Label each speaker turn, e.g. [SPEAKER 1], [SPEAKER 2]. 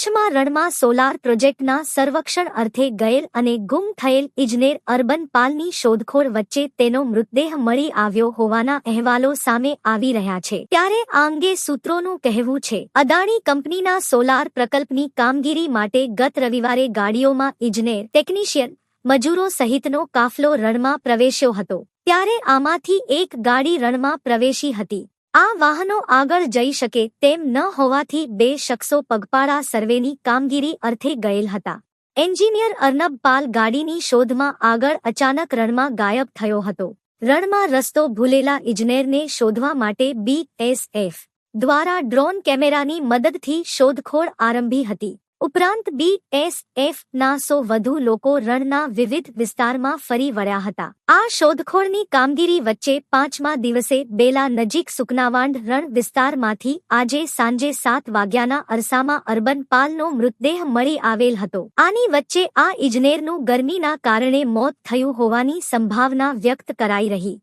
[SPEAKER 1] કચ્છમાં રણમાં સોલાર પ્રોજેક્ટના સર્વેક્ષણ અર્થે ગયેલ અને ગુમ થયેલ ઇજનેર અર્બન પાલની શોધખોળ વચ્ચે તેનો મૃતદેહ મળી આવ્યો હોવાના અહેવાલો સામે આવી રહ્યા છે. ત્યારે આ અંગે સૂત્રોનું કહેવું છે, અદાણી કંપનીના સોલાર પ્રકલ્પની કામગીરી માટે ગત રવિવારે ગાડીઓમાં ઇજનેર ટેકનિશિયન મજૂરો સહિતનો કાફલો રણમાં પ્રવેશ્યો હતો. ત્યારે આમાંથી એક ગાડી રણમાં પ્રવેશી હતી. આ વાહનો આગળ જઈ શકે તેમ ન હોવાથી બે શખ્સો પગપાળા સર્વેની કામગીરી અર્થે ગયેલ હતા. એન્જિનિયર અર્નબ પાલ ગાડીની શોધમાં આગળ અચાનક રણમાં ગાયબ થયો હતો. રણમાં રસ્તો ભૂલેલા ઇજનેરને શોધવા માટે બીએસએફ દ્વારા ડ્રોન કેમેરાની મદદથી શોધખોળ આરંભી હતી. ઉપરાંત બીએસએફ ના સો વધુ લોકો રણના વિવિધ વિસ્તારમાં ફરી વળ્યા હતા. આ શોધખોળની કામગીરી વચ્ચે પાંચમા દિવસે બેલા નજીક સુકનાવાંડ રણ વિસ્તારમાંથી આજે સાંજે સાત વાગ્યાના અરસામાં અર્બન પાલનો મૃતદેહ મળી આવેલ હતો. આની વચ્ચે આ ઇજનેરનું ગરમીના કારણે મોત થયું હોવાની સંભાવના વ્યક્ત કરાઈ રહી.